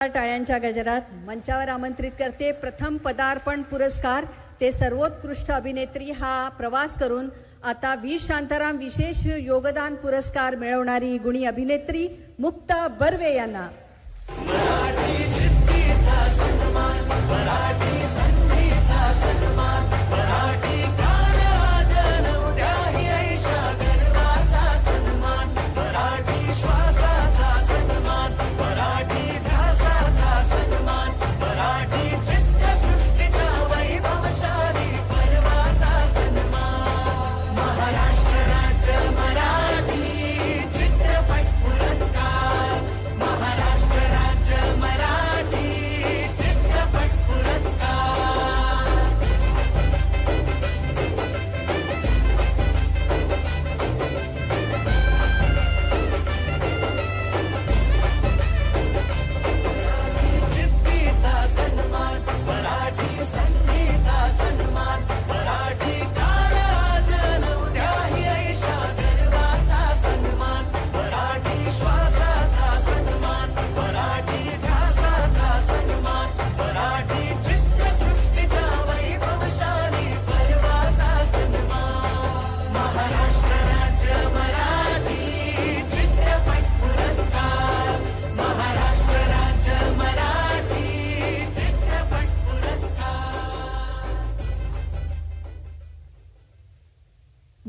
टाळ्यांच्या गजरात मंचावर आमंत्रित करते. प्रथम पदार्पण पुरस्कार ते सर्वोत्कृष्ट अभिनेत्री हा प्रवास करून आता व्ही. शांताराम विशेष योगदान पुरस्कार मिळवणारी गुणी अभिनेत्री मुक्ता बर्वे यांना.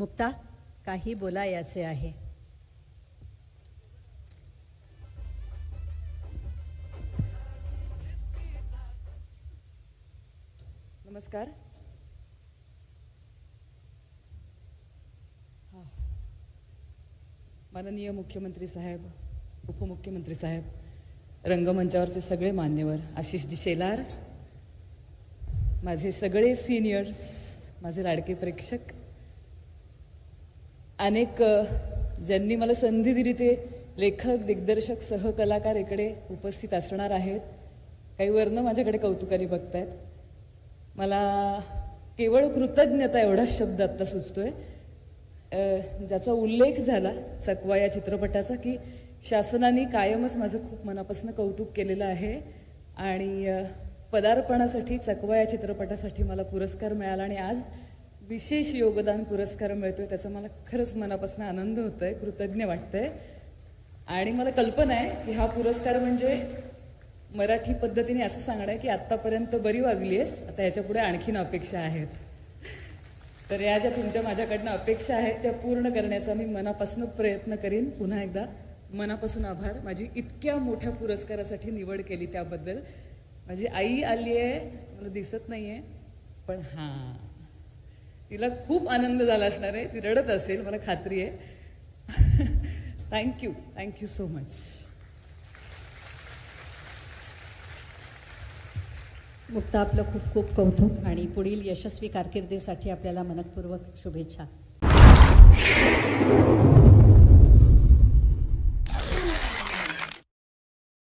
मुक्ता काही बोलायाचे आहे. नमस्कार. माननीय मुख्यमंत्री साहेब उपमुख्यमंत्री साहेब रंगमंचावरचे सगळे मान्यवर आशिषजी शेलार माझे सगळे सिनियर्स माझे लाडके प्रेक्षक अनेक ज्यांनी मला संधी दिली ते लेखक दिग्दर्शक सहकलाकार इकडे उपस्थित असणार आहेत. काही वर्ण माझ्याकडे कौतुकारी बघतायत. मला केवळ कृतज्ञता एवढाच शब्द आत्ता सुचतोय. आहे ज्याचा उल्लेख झाला चकवा या चित्रपटाचा की शासनाने कायमच माझं खूप मनापासून कौतुक केलेलं आहे आणि पदार्पणासाठी चकवा या चित्रपटासाठी मला पुरस्कार मिळाला आणि आज विशेष योगदान पुरस्कार मिळतोय त्याचा मला खरंच मनापासून आनंद होतो आहे कृतज्ञ वाटतंय. आणि मला कल्पना आहे की हा पुरस्कार म्हणजे मराठी पद्धतीने असं सांगणं आहे की आत्तापर्यंत बरी वागली आहेस आता याच्यापुढे आणखीन अपेक्षा आहेत. तर या ज्या तुमच्या माझ्याकडनं अपेक्षा आहेत त्या पूर्ण करण्याचा मी मनापासून प्रयत्न करीन. पुन्हा एकदा मनापासून आभार. माझी इतक्या मोठ्या पुरस्कारासाठी निवड केली त्याबद्दल. माझी आई आली आहे मला दिसत नाही आहे पण हां. तिला खूप आनंद झाला असणार आहे. ती रडत असेल मला खात्री आहे. Thank you thank you so much Mukta आपलं खूप खूप कौतुक आणि पुढील यशस्वी कारकिर्दीसाठी आपल्याला मनपूर्वक शुभेच्छा.